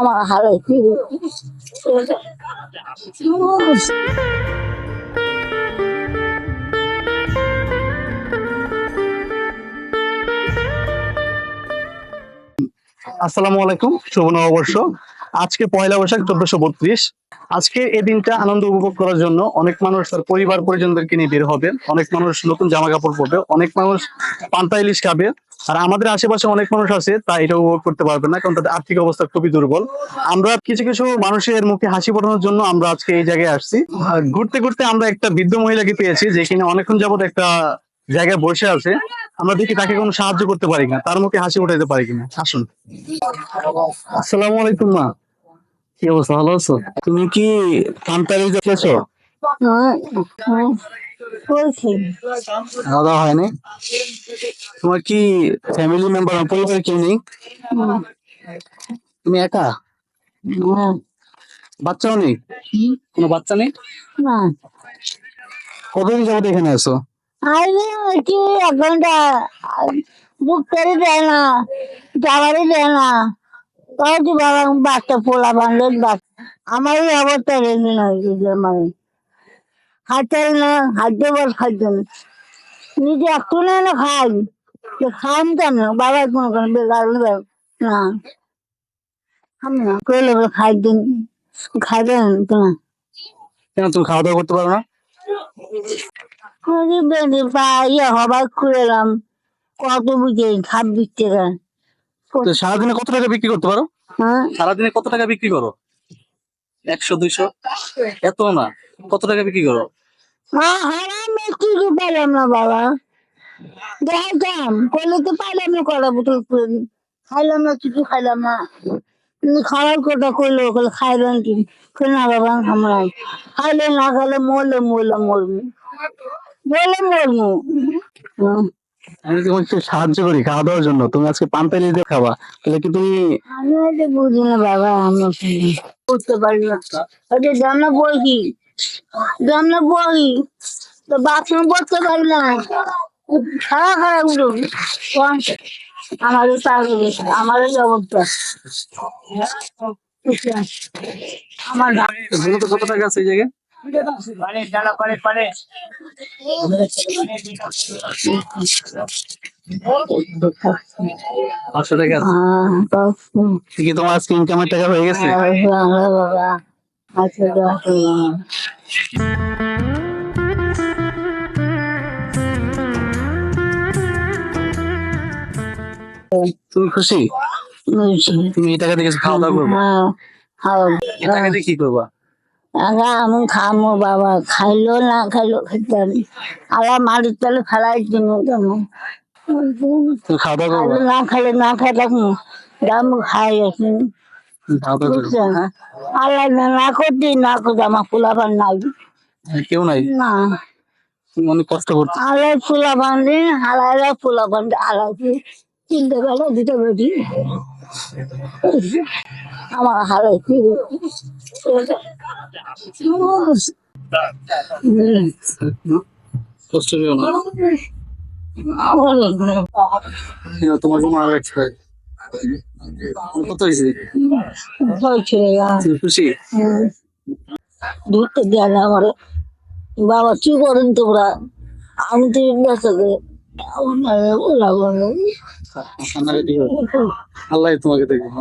আমার কি? আসসালামু আলাইকুম, শুভ নববর্ষ। আজকে পয়লা বৈশাখ, চোদ্দশো বত্রিশ। আজকে এই দিনটা আনন্দ উপভোগ করার জন্য অনেক মানুষ তার পরিবার পরিজনদেরকে নিয়ে বের হবে। অনেক মানুষ নতুন জামা কাপড় পরবে, অনেক মানুষ পান্তা ইলিশ খাবে আর আমাদের আশেপাশে অনেক মানুষ আছে তা এটা উপভোগ করতে পারবে না, কারণ তাদের আর্থিক অবস্থা খুবই দুর্বল। আমরা কিছু কিছু মানুষের মুখে হাসি ফোটানোর জন্য আমরা আজকে এই জায়গায় আসছি। ঘুরতে ঘুরতে আমরা একটা বৃদ্ধ মহিলাকে পেয়েছি, যে কিনা অনেকক্ষণ যাবত একটা জায়গায় বসে আছে। আমরা দেখি তাকে কোনো সাহায্য করতে পারি না তার মুখে হাসি উঠাইতে পারি কিনা। আসুন। আসসালামু আলাইকুম, মা। কি অবস্থা? ভালো আছো? তুমি কি কান্তারি দেখেছ বলছি। খাওয়া হয়নি? তোমার কি ফ্যামিলি মেম্বার পরিবারে কেউ নেই? তুমি একা? বাচ্চাও নেই? কোনো বাচ্চা নেই? না। কতদিন যাবত এখানে আছো? আরে কি এক ঘণ্টা বুক করে দেয় না দেয় না। কি বাবা বাচ্চা পোলা বান্ধব আমারই অবস্থা রেগে না মানে খাইতে না খাদ্য বল খাদ্য না। নিজে একটু না খাই তো খাম কেন বাবা কোনো কোনো বেকার না। আমি না কইলে খাই দিন না। কেন তুমি খাওয়া দাওয়া করতে পারো না? বেঁধে পা ইয়ে হবার খুলেলাম কত বুঝে ছাব্বিশ টাকা তো সারাদিনে কত টাকা বিক্রি করতে পারো? হ্যাঁ? সারাদিনে কত টাকা বিক্রি করো? একশো দুইশো? এত না। কত টাকা বিক্রি করো? হারাম একটু পাইলাম না বাবা। দেখাইতাম করলে তো পাইলাম না কলা বোতল খাইলাম না কিছু খাইলাম না। খাওয়ার কথা কইলো ওখানে খাইলাম কি? না বাবা আমরা খাইলে না খাইলে মরলে মরলে মরবো। মরলে মরবো। আমি তোমাকে একটু সাহায্য করি খাওয়া দাওয়ার জন্য। তুমি আজকে পান্তালি দিয়ে খাবা। তাহলে কি তুমি আমি বুঝি না বাবা আমরা বুঝতে পারি না। ওটা জানা বই জানা বই তো বাথরুম করতে পারি না। সারা খারা উঠো। আমাদের আমাদের অবস্থা। আমার বলো কত টাকা আছে এই জায়গায়? পাঁচশো টাকা তোমার আজকে ইনকামের টাকা হয়ে গেছে? বাবা, বাবা। আচ্ছা বাবা। তুমি খুশি। তুমি এই টাকা কিছু খাওয়া দাওয়া করব? হ্যাঁ, খাও। এই টাকা দিয়ে কি করবা? আগা আমি খামো বাবা। খাইলো না খাইলো খেতে আমি আলা মাটির তলে ফেলাই দিন কেন খাওয়া দাওয়া না খাইলে না খাই দাম বুঝছেন? আল্লাহ না না করতে না করতে আমার ফুলাবান নাই। কেউ নাই? না। অনেক কষ্ট আলাই দিন পারি আমার কষ্ট পেও না। তোমার একটা কত হয়েছে খুশি বাবা কি করেন তোমরা আমি তো ব্যস্ত করে আল্লাহ তোমাকে দেখব?